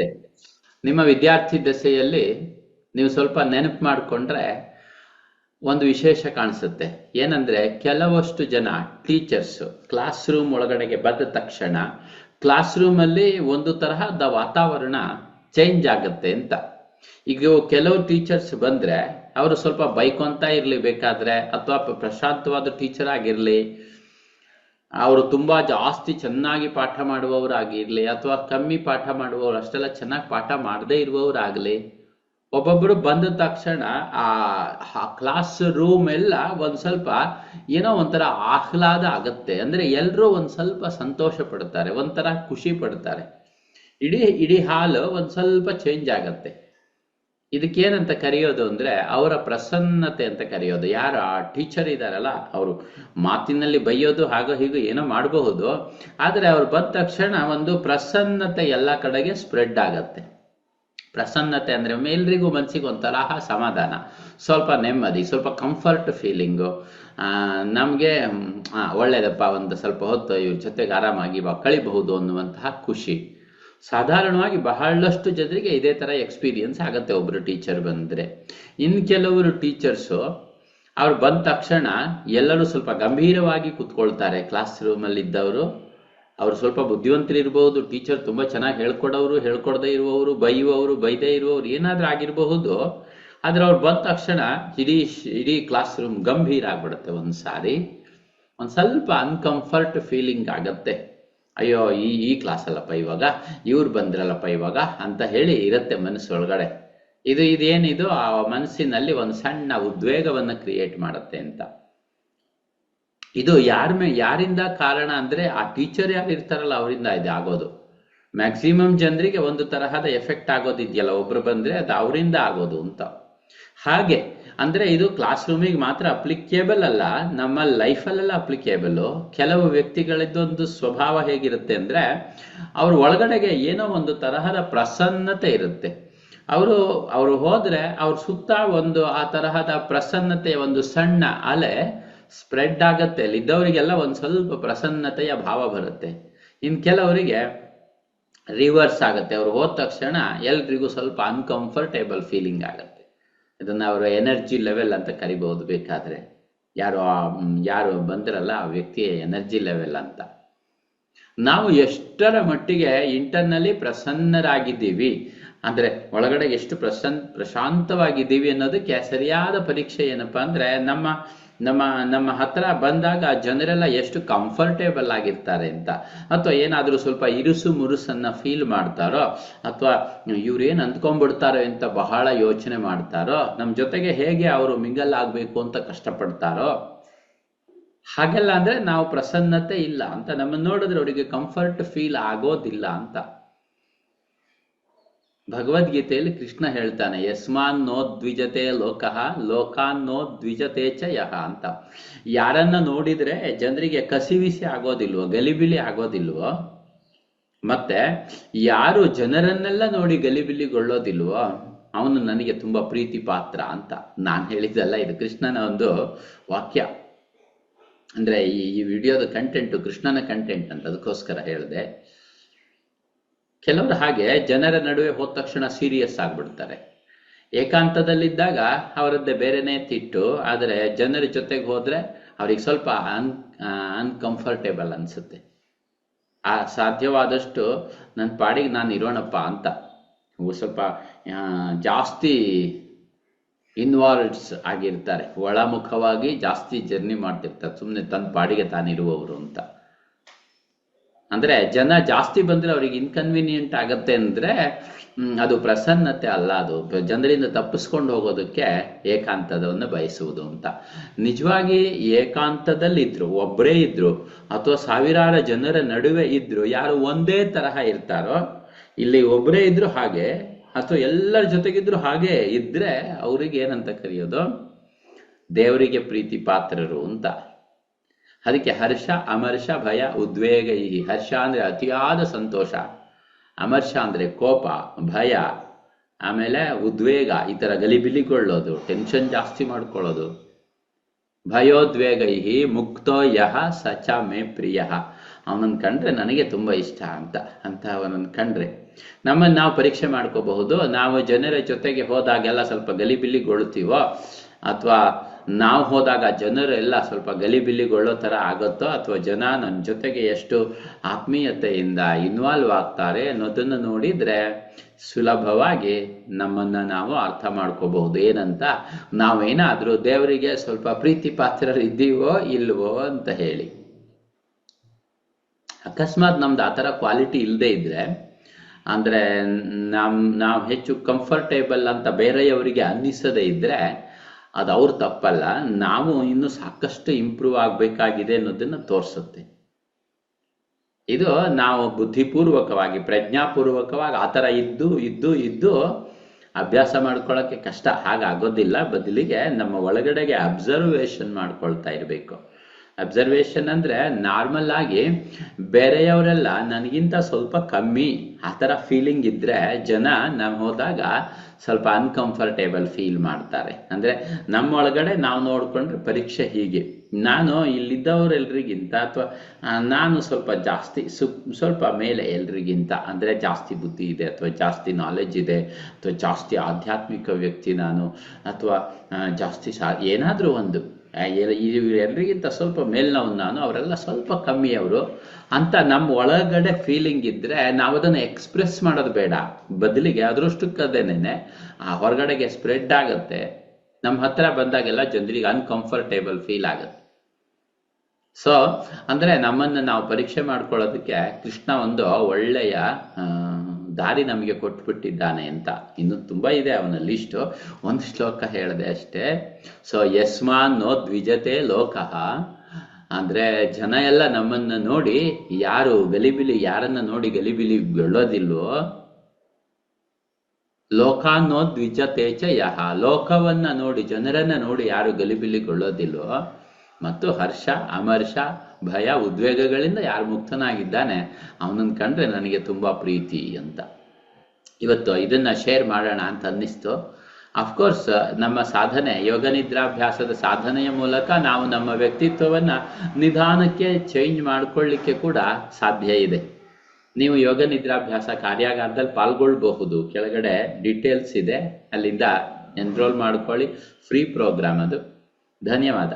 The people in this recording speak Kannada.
ಅನಿಸುತ್ತೆ ನಿಮ್ಮ ವಿದ್ಯಾರ್ಥಿ ದಶೆಯಲ್ಲಿ ನೀವು ಸ್ವಲ್ಪ ನೆನಪು ಮಾಡಿಕೊಂಡ್ರೆ ಒಂದು ವಿಶೇಷ ಕಾಣಿಸುತ್ತೆ. ಏನಂದ್ರೆ ಕೆಲವಷ್ಟು ಜನ ಟೀಚರ್ಸ್ ಕ್ಲಾಸ್ ರೂಮ್ ಒಳಗಡೆಗೆ ಬಂದ ತಕ್ಷಣ ಕ್ಲಾಸ್ ರೂಮ್ ಅಲ್ಲಿ ಒಂದು ತರಹದ ವಾತಾವರಣ ಚೇಂಜ್ ಆಗುತ್ತೆ ಅಂತ. ಈಗ ಕೆಲವು ಟೀಚರ್ಸ್ ಬಂದ್ರೆ ಅವರು ಸ್ವಲ್ಪ ಬೈಕೊಂತ ಇರ್ಲಿ ಬೇಕಾದ್ರೆ ಅಥವಾ ಪ್ರಶಾಂತವಾದ ಟೀಚರ್ ಆಗಿರ್ಲಿ ಅವರು ತುಂಬಾ ಜಾಸ್ತಿ ಚೆನ್ನಾಗಿ ಪಾಠ ಮಾಡುವವರಾಗಿರ್ಲಿ ಅಥವಾ ಕಮ್ಮಿ ಪಾಠ ಮಾಡುವವರು, ಅಷ್ಟೆಲ್ಲ ಚೆನ್ನಾಗಿ ಪಾಠ ಮಾಡದೇ ಇರುವವರಾಗ್ಲಿ, ಒಬ್ಬೊಬ್ರು ಬಂದ ತಕ್ಷಣ ಆ ಕ್ಲಾಸ್ ರೂಮ್ ಎಲ್ಲ ಒಂದ್ ಸ್ವಲ್ಪ ಏನೋ ಒಂಥರ ಆಹ್ಲಾದ ಆಗತ್ತೆ. ಅಂದ್ರೆ ಎಲ್ಲರೂ ಒಂದ್ ಸ್ವಲ್ಪ ಸಂತೋಷ ಪಡ್ತಾರೆ, ಒಂಥರ ಖುಷಿ ಪಡ್ತಾರೆ. ಇಡೀ ಇಡೀ ಹಾಲು ಒಂದ್ ಸ್ವಲ್ಪ ಚೇಂಜ್ ಆಗತ್ತೆ. ಇದಕ್ಕೇನಂತ ಕರೆಯೋದು ಅಂದ್ರೆ ಅವರ ಪ್ರಸನ್ನತೆ ಅಂತ ಕರೆಯೋದು. ಯಾರು ಆ ಟೀಚರ್ ಇದಾರಲ್ಲ, ಅವರು ಮಾತಿನಲ್ಲಿ ಬೈಯೋದು ಹಾಗೋ ಹೀಗೋ ಏನೋ ಮಾಡಬಹುದು, ಆದ್ರೆ ಅವ್ರು ಬಂದ ತಕ್ಷಣ ಒಂದು ಪ್ರಸನ್ನತೆ ಎಲ್ಲ ಕಡೆಗೆ ಸ್ಪ್ರೆಡ್ ಆಗತ್ತೆ. ಪ್ರಸನ್ನತೆ ಅಂದ್ರೆ ಎಲ್ರಿಗೂ ಮನ್ಸಿಗೆ ಒಂಥರ ಸಮಾಧಾನ. ಸ್ವಲ್ಪ ನೆಮ್ಮದಿ, ಸ್ವಲ್ಪ ಕಂಫರ್ಟ್ ಫೀಲಿಂಗು ನಮಗೆ ಒಳ್ಳೇದಪ್ಪ, ಒಂದು ಸ್ವಲ್ಪ ಹೊತ್ತು ಇವ್ರ ಜೊತೆಗೆ ಆರಾಮಾಗಿ ಕಳಿಬಹುದು ಅನ್ನುವಂತಹ ಖುಷಿ. ಸಾಧಾರಣವಾಗಿ ಬಹಳಷ್ಟು ಜನರಿಗೆ ಇದೇ ತರ ಎಕ್ಸ್ಪೀರಿಯನ್ಸ್ ಆಗತ್ತೆ ಒಬ್ರು ಟೀಚರ್ ಬಂದ್ರೆ. ಇನ್ ಕೆಲವರು ಟೀಚರ್ಸು ಅವ್ರು ಬಂದ ತಕ್ಷಣ ಎಲ್ಲರೂ ಸ್ವಲ್ಪ ಗಂಭೀರವಾಗಿ ಕುತ್ಕೊಳ್ತಾರೆ. ಕ್ಲಾಸ್ ರೂಮ್ ಅಲ್ಲಿ ಇದ್ದವರು ಅವ್ರು ಸ್ವಲ್ಪ ಬುದ್ಧಿವಂತರಿರ್ಬೋದು ಟೀಚರ್ ತುಂಬಾ ಚೆನ್ನಾಗಿ ಹೇಳ್ಕೊಡೋರು ಹೇಳ್ಕೊಡದೇ ಇರುವವರು, ಬೈಯುವವರು, ಬೈದೇ ಇರುವವರು, ಏನಾದ್ರೂ ಆಗಿರಬಹುದು, ಆದ್ರೆ ಅವ್ರು ಬಂದ ತಕ್ಷಣ ಇಡೀ ಇಡೀ ಕ್ಲಾಸ್ ರೂಮ್ ಗಂಭೀರ ಆಗ್ಬಿಡುತ್ತೆ ಒಂದ್ಸಾರಿ. ಒಂದ್ ಸ್ವಲ್ಪ ಅನ್ಕಂಫರ್ಟ್ ಫೀಲಿಂಗ್ ಆಗತ್ತೆ. ಅಯ್ಯೋ, ಈ ಈ ಕ್ಲಾಸ್ ಅಲ್ಲಪ್ಪ ಇವಾಗ? ಇವ್ರು ಬಂದ್ರಲ್ಲಪ್ಪ ಇವಾಗ? ಅಂತ ಹೇಳಿ ಇರತ್ತೆ ಮನಸ್ಸೊಳಗಡೆ ಇದು, ಇದೇನಿದು? ಆ ಮನಸ್ಸಿನಲ್ಲಿ ಒಂದು ಸಣ್ಣ ಉದ್ವೇಗವನ್ನ ಕ್ರಿಯೇಟ್ ಮಾಡುತ್ತೆ ಅಂತ. ಇದು ಯಾರ ಮೇ, ಯಾರಿಂದ ಕಾರಣ ಅಂದ್ರೆ ಆ ಟೀಚರ್ ಯಾರು ಇರ್ತಾರಲ್ಲ ಅವರಿಂದ ಇದು ಆಗೋದು. ಮ್ಯಾಕ್ಸಿಮಮ್ ಜನರಿಗೆ ಒಂದು ತರಹದ ಎಫೆಕ್ಟ್ ಆಗೋದಿದೆಯಲ್ಲ, ಒಬ್ರು ಬಂದ್ರೆ ಅದು ಅವರಿಂದ ಆಗೋದು ಅಂತ. ಹಾಗೆ ಅಂದ್ರೆ ಇದು ಕ್ಲಾಸ್ ರೂಮಿಗೆ ಮಾತ್ರ ಅಪ್ಲಿಕೇಬಲ್ ಅಲ್ಲ, ನಮ್ಮ ಲೈಫಲ್ಲೆಲ್ಲ ಅಪ್ಲಿಕೇಬಲ್ ಕೆಲವು ವ್ಯಕ್ತಿಗಳಿದ್ದೊಂದು ಸ್ವಭಾವ ಹೇಗಿರುತ್ತೆ ಅಂದ್ರೆ, ಅವ್ರ ಒಳಗಡೆಗೆ ಏನೋ ಒಂದು ತರಹದ ಪ್ರಸನ್ನತೆ ಇರುತ್ತೆ. ಅವರು ಅವರು ಹೋದ್ರೆ ಅವ್ರ ಸುತ್ತ ಒಂದು ಆ ತರಹದ ಪ್ರಸನ್ನತೆಯ ಒಂದು ಸಣ್ಣ ಅಲೆ ಸ್ಪ್ರೆಡ್ ಆಗತ್ತೆ. ಅಲ್ಲಿ ಇದ್ದವರಿಗೆಲ್ಲ ಒಂದು ಸ್ವಲ್ಪ ಪ್ರಸನ್ನತೆಯ ಭಾವ ಬರುತ್ತೆ. ಇನ್ ಕೆಲವರಿಗೆ ರಿವರ್ಸ್ ಆಗುತ್ತೆ. ಅವ್ರು ಹೋದ ತಕ್ಷಣ ಎಲ್ರಿಗೂ ಸ್ವಲ್ಪ ಅನ್ಕಂಫರ್ಟೇಬಲ್ ಫೀಲಿಂಗ್ ಆಗುತ್ತೆ. ಇದನ್ನ ಅವರ ಎನರ್ಜಿ ಲೆವೆಲ್ ಅಂತ ಕರಿಬಹುದು ಬೇಕಾದ್ರೆ. ಯಾರು ಯಾರು ಬಂದ್ರಲ್ಲ ಆ ವ್ಯಕ್ತಿಯ ಎನರ್ಜಿ ಲೆವೆಲ್ ಅಂತ. ನಾವು ಎಷ್ಟರ ಮಟ್ಟಿಗೆ ಇಂಟರ್ನಲ್ಲಿ ಪ್ರಸನ್ನರಾಗಿದ್ದೀವಿ, ಅಂದ್ರೆ ಒಳಗಡೆ ಎಷ್ಟು ಪ್ರಸನ್, ಪ್ರಶಾಂತವಾಗಿದ್ದೀವಿ ಅನ್ನೋದಕ್ಕೆ ಸರಿಯಾದ ಪರೀಕ್ಷೆ ಏನಪ್ಪಾ ಅಂದ್ರೆ ನಮ್ಮ ನಮ್ಮ ನಮ್ಮ ಹತ್ರ ಬಂದಾಗ ಜನರೆಲ್ಲ ಎಷ್ಟು ಕಂಫರ್ಟೇಬಲ್ ಆಗಿರ್ತಾರೆ ಅಂತ. ಅಥವಾ ಏನಾದರೂ ಸ್ವಲ್ಪ ಇರುಸು ಮುರುಸನ್ನ ಫೀಲ್ ಮಾಡ್ತಾರೋ, ಅಥವಾ ಇವ್ರೇನ್ ಅಂದ್ಕೊಂಡ್ಬಿಡ್ತಾರೋ ಅಂತ ಬಹಳ ಯೋಚನೆ ಮಾಡ್ತಾರೋ, ನಮ್ ಜೊತೆಗೆ ಹೇಗೆ ಅವರು ಮಿಂಗಲ್ ಆಗ್ಬೇಕು ಅಂತ ಕಷ್ಟಪಡ್ತಾರೋ, ಹಾಗೆಲ್ಲ ಅಂದ್ರೆ ನಾವು ಪ್ರಸನ್ನತೆ ಇಲ್ಲ ಅಂತ. ನಮ್ಮನ್ನ ನೋಡಿದ್ರೆ ಅವರಿಗೆ ಕಂಫರ್ಟ್ ಫೀಲ್ ಆಗೋದಿಲ್ಲ ಅಂತ. ಭಗವದ್ಗೀತೆಯಲ್ಲಿ ಕೃಷ್ಣ ಹೇಳ್ತಾನೆ ಯಸ್ಮಾನ್ ನೋ ದ್ವಿಜತೆ ಲೋಕಃ ಲೋಕಾನ್ ನೋ ದ್ವಿಜತೆ ಚ ಯಹ ಅಂತ. ಯಾರನ್ನ ನೋಡಿದ್ರೆ ಜನರಿಗೆ ಕಸಿವಿಸಿ ಆಗೋದಿಲ್ವೋ, ಗಲಿಬಿಲಿ ಆಗೋದಿಲ್ವೋ, ಮತ್ತೆ ಯಾರು ಜನರನ್ನೆಲ್ಲ ನೋಡಿ ಗಲಿಬಿಲಿಗೊಳ್ಳೋದಿಲ್ವೋ, ಅವನು ನನಗೆ ತುಂಬಾ ಪ್ರೀತಿ ಪಾತ್ರ ಅಂತ ನಾನು ಹೇಳಿದ್ದಲ್ಲ, ಇದು ಕೃಷ್ಣನ ಒಂದು ವಾಕ್ಯ. ಅಂದ್ರೆ ಈ ವಿಡಿಯೋದ ಕಂಟೆಂಟ್ ಕೃಷ್ಣನ ಕಂಟೆಂಟ್ ಅಂತ, ಅದಕ್ಕೋಸ್ಕರ ಹೇಳಿದೆ. ಕೆಲವರು ಹಾಗೆ ಜನರ ನಡುವೆ ಹೋದ ತಕ್ಷಣ ಸೀರಿಯಸ್ ಆಗ್ಬಿಡ್ತಾರೆ. ಏಕಾಂತದಲ್ಲಿದ್ದಾಗ ಅವರದ್ದೇ ಬೇರೆನೇ ತಿಟ್ಟು, ಆದರೆ ಜನರ ಜೊತೆಗೆ ಹೋದ್ರೆ ಅವ್ರಿಗೆ ಸ್ವಲ್ಪ ಅನ್ ಅನ್ಕಂಫರ್ಟೇಬಲ್ ಅನ್ಸುತ್ತೆ. ಆ ಸಾಧ್ಯವಾದಷ್ಟು ನನ್ನ ಪಾಡಿಗೆ ನಾನು ಇರೋಣಪ್ಪ ಅಂತ. ಸ್ವಲ್ಪ ಜಾಸ್ತಿ ಇನ್ವಾಲ್ವ್ಸ್ ಆಗಿರ್ತಾರೆ. ಒಳಮುಖವಾಗಿ ಜಾಸ್ತಿ ಜರ್ನಿ ಮಾಡ್ತಿರ್ತಾರೆ. ಸುಮ್ಮನೆ ತನ್ನ ಪಾಡಿಗೆ ತಾನಿರುವವರು ಅಂತ. ಅಂದ್ರೆ ಜನ ಜಾಸ್ತಿ ಬಂದ್ರೆ ಅವ್ರಿಗೆ ಇನ್ಕನ್ವೀನಿಯಂಟ್ ಆಗತ್ತೆ ಅಂದ್ರೆ ಅದು ಪ್ರಸನ್ನತೆ ಅಲ್ಲ ಅದು. ಜನರಿಂದ ತಪ್ಪಿಸ್ಕೊಂಡು ಹೋಗೋದಕ್ಕೆ ಏಕಾಂತದವನ್ನು ಬಯಸುವುದು ಅಂತ. ನಿಜವಾಗಿ ಏಕಾಂತದಲ್ಲಿ ಇದ್ರು ಒಬ್ಬರೇ ಇದ್ರು, ಅಥವಾ ಸಾವಿರಾರು ಜನರ ನಡುವೆ ಇದ್ರು, ಯಾರು ಒಂದೇ ತರಹ ಇರ್ತಾರೋ, ಇಲ್ಲಿ ಒಬ್ಬರೇ ಇದ್ರು ಹಾಗೆ, ಅಥವಾ ಎಲ್ಲರ ಜೊತೆಗಿದ್ರು ಹಾಗೆ ಇದ್ರೆ ಅವ್ರಿಗೆ ಏನಂತ ಕರೆಯೋದು? ದೇವರಿಗೆ ಪ್ರೀತಿ ಪಾತ್ರರು ಅಂತ. ಅದಕ್ಕೆ ಹರ್ಷ, ಅಮರ್ಷ, ಭಯ ಉದ್ವೇಗ ಈ ಹರ್ಷ ಅಂದ್ರೆ ಅತಿಯಾದ ಸಂತೋಷ. ಅಮರ್ಷ ಅಂದ್ರೆ ಕೋಪ, ಭಯ, ಆಮೇಲೆ ಉದ್ವೇಗ, ಈ ತರ ಗಲಿಬಿಲಿಗೊಳ್ಳೋದು ಟೆನ್ಷನ್ ಜಾಸ್ತಿ ಮಾಡ್ಕೊಳ್ಳೋದು. ಭಯೋದ್ವೇಗ ಇಹಿ ಮುಕ್ತೋ ಯಹ ಸಚ ಮೇ ಪ್ರಿಯ. ಅವನನ್ನು ಕಂಡ್ರೆ ನನಗೆ ತುಂಬ ಇಷ್ಟ ಅಂತ ಅಂತ ಅವನನ್ನು ಕಂಡ್ರೆ. ನಮ್ಮನ್ನು ನಾವು ಪರೀಕ್ಷೆ ಮಾಡ್ಕೋಬಹುದು. ನಾವು ಜನರ ಜೊತೆಗೆ ಹೋದಾಗೆಲ್ಲ ಸ್ವಲ್ಪ ಗಲಿಬಿಲಿಗೊಳ್ತೀವೋ ಅಥವಾ ನಾವು ಹೋದಾಗ ಜನರೆಲ್ಲ ಸ್ವಲ್ಪ ಗಲಿಬಿಲಿಗೊಳ್ಳೋ ಥರ ಆಗುತ್ತೋ ಅಥವಾ ಜನ ನನ್ನ ಜೊತೆಗೆ ಎಷ್ಟು ಆತ್ಮೀಯತೆಯಿಂದ ಇನ್ವಾಲ್ವ್ ಆಗ್ತಾರೆ ಅನ್ನೋದನ್ನು ನೋಡಿದರೆ ಸುಲಭವಾಗಿ ನಮ್ಮನ್ನು ನಾವು ಅರ್ಥ ಮಾಡ್ಕೋಬಹುದು. ಏನಂತ? ನಾವೇನಾದರೂ ದೇವರಿಗೆ ಸ್ವಲ್ಪ ಪ್ರೀತಿ ಪಾತ್ರರಿದ್ದೀವೋ ಇಲ್ವೋ ಅಂತ ಹೇಳಿ. ಅಕಸ್ಮಾತ್ ನಮ್ದು ಆ ಥರ ಕ್ವಾಲಿಟಿ ಇಲ್ಲದೆ ಇದ್ರೆ, ಅಂದರೆ ನಮ್ಮ ನಾವು ಹೆಚ್ಚು ಕಂಫರ್ಟೇಬಲ್ ಅಂತ ಬೇರೆಯವರಿಗೆ ಅನ್ನಿಸದೇ ಇದ್ರೆ ಅದು ಅವ್ರ ತಪ್ಪಲ್ಲ, ನಾವು ಇನ್ನು ಸಾಕಷ್ಟು ಇಂಪ್ರೂವ್ ಆಗಬೇಕಾಗಿದೆ ಅನ್ನೋದನ್ನ ತೋರಿಸುತ್ತೆ. ಇದು ನಾವು ಬುದ್ಧಿಪೂರ್ವಕವಾಗಿ, ಪ್ರಜ್ಞಾಪೂರ್ವಕವಾಗಿ ಆ ಥರ ಇದ್ದು ಇದ್ದು ಇದ್ದು ಅಭ್ಯಾಸ ಮಾಡ್ಕೊಳ್ಳೋಕ್ಕೆ ಕಷ್ಟ ಹಾಗಾಗೋದಿಲ್ಲ. ಬದಲಿಗೆ ನಮ್ಮ ಒಳಗಡೆಗೆ ಅಬ್ಸರ್ವೇಷನ್ ಮಾಡ್ಕೊಳ್ತಾ ಇರಬೇಕು. ಅಬ್ಸರ್ವೇಷನ್ ಅಂದ್ರೆ ನಾರ್ಮಲ್ ಆಗಿ ಬೇರೆಯವರೆಲ್ಲ ನನಗಿಂತ ಸ್ವಲ್ಪ ಕಮ್ಮಿ ಆ ಥರ ಫೀಲಿಂಗ್ ಇದ್ರೆ ಜನ ನಾವು ಹೋದಾಗ ಸ್ವಲ್ಪ ಅನ್ಕಂಫರ್ಟೇಬಲ್ ಫೀಲ್ ಮಾಡ್ತಾರೆ. ಅಂದ್ರೆ ನಮ್ಮೊಳಗಡೆ ನಾವು ನೋಡ್ಕೊಂಡ್ರೆ ಪರೀಕ್ಷೆ ಹೀಗೆ. ನಾನು ಇಲ್ಲಿದ್ದವರೆಲ್ರಿಗಿಂತ ಅಥವಾ ನಾನು ಸ್ವಲ್ಪ ಜಾಸ್ತಿ ಸ್ವಲ್ಪ ಮೇಲೆ ಎಲ್ರಿಗಿಂತ, ಅಂದ್ರೆ ಜಾಸ್ತಿ ಬುದ್ಧಿ ಇದೆ ಅಥವಾ ಜಾಸ್ತಿ ನಾಲೆಜ್ ಇದೆ, ಅಥವಾ ಜಾಸ್ತಿ ಆಧ್ಯಾತ್ಮಿಕ ವ್ಯಕ್ತಿ ನಾನು, ಅಥವಾ ಜಾಸ್ತಿ ಸಾ, ಏನಾದರೂ ಒಂದು ಎಲ್ರಿಗಿಂತ ಸ್ವಲ್ಪ ಮೇಲ್ನವ್ ನಾನು, ಅವರೆಲ್ಲ ಸ್ವಲ್ಪ ಕಮ್ಮಿ ಅವರು. ಅಂತ ನಮ್ಮ ಒಳಗಡೆ ಫೀಲಿಂಗ್ ಇದ್ರೆ ನಾವು ಅದನ್ನು ಎಕ್ಸ್ಪ್ರೆಸ್ ಮಾಡೋದು ಬೇಡ. ಬದಲಿಗೆ ಅದೃಷ್ಟಕ್ಕದೇನೆ ಆ ಹೊರಗಡೆಗೆ ಸ್ಪ್ರೆಡ್ ಆಗುತ್ತೆ. ನಮ್ಮ ಹತ್ರ ಬಂದಾಗೆಲ್ಲ ಜನರಿಗೆ ಅನ್ಕಂಫರ್ಟೇಬಲ್ ಫೀಲ್ ಆಗುತ್ತೆ. ಸೊ ಅಂದ್ರೆ ನಮ್ಮನ್ನು ನಾವು ಪರೀಕ್ಷೆ ಮಾಡ್ಕೊಳ್ಳೋದಕ್ಕೆ ಕೃಷ್ಣ ಒಂದು ಒಳ್ಳೆಯ ದಾರಿ ನಮಗೆ ಕೊಟ್ಬಿಟ್ಟಿದ್ದಾನೆ ಅಂತ. ಇನ್ನು ತುಂಬಾ ಇದೆ ಅವನ ಲಿಸ್ಟ್ ಒಂದು ಶ್ಲೋಕ ಹೇಳಿದೆ ಅಷ್ಟೇ. ಸೊ ಯಸ್ಮಾನ್ನೋ ದ್ವಿಜತೆ ಲೋಕಃ. ಅಂದ್ರೆ ಜನ ಎಲ್ಲ ನಮ್ಮನ್ನ ನೋಡಿ, ಯಾರು ಗಲಿಬಿಲಿ, ಯಾರನ್ನ ನೋಡಿ ಗಲಿಬಿಲಿ ಬೆಳೋದಿಲ್ವೋ ಲೋಕಾನ್ನೋ ದ್ವಿಜತೇಚ ಯಹ ಲೋಕವನ್ನ ನೋಡಿ, ಜನರನ್ನ ನೋಡಿ ಯಾರು ಗಲಿಬಿಲಿಗೊಳ್ಳೋದಿಲ್ವೋ ಮತ್ತು ಹರ್ಷ, ಅಮರ್ಷ ಭಯ ಉದ್ವೇಗಗಳಿಂದ ಯಾರು ಮುಕ್ತನಾಗಿದ್ದಾನೆ ಅವನನ್ನು ಕಂಡ್ರೆ ನನಗೆ ತುಂಬಾ ಪ್ರೀತಿ ಅಂತ. ಇವತ್ತು ಇದನ್ನ ಶೇರ್ ಮಾಡೋಣ ಅಂತ ಅನ್ನಿಸ್ತು. ಅಫ್ಕೋರ್ಸ್ ನಮ್ಮ ಸಾಧನೆ, ಯೋಗ ನಿದ್ರಾಭ್ಯಾಸದ ಸಾಧನೆಯ ಮೂಲಕ ನಾವು ನಮ್ಮ ವ್ಯಕ್ತಿತ್ವವನ್ನ ನಿಧಾನಕ್ಕೆ ಚೇಂಜ್ ಮಾಡ್ಕೊಳ್ಳಿಕ್ಕೆ ಕೂಡ ಸಾಧ್ಯ ಇದೆ. ನೀವು ಯೋಗ ನಿದ್ರಾಭ್ಯಾಸ ಕಾರ್ಯಾಗಾರದಲ್ಲಿ ಪಾಲ್ಗೊಳ್ಬಹುದು. ಕೆಳಗಡೆ ಡೀಟೇಲ್ಸ್ ಇದೆ. ಅಲ್ಲಿಂದ ಎನ್ರೋಲ್ ಮಾಡ್ಕೊಳ್ಳಿ. ಫ್ರೀ ಪ್ರೋಗ್ರಾಮ್ ಅದು. ಧನ್ಯವಾದ.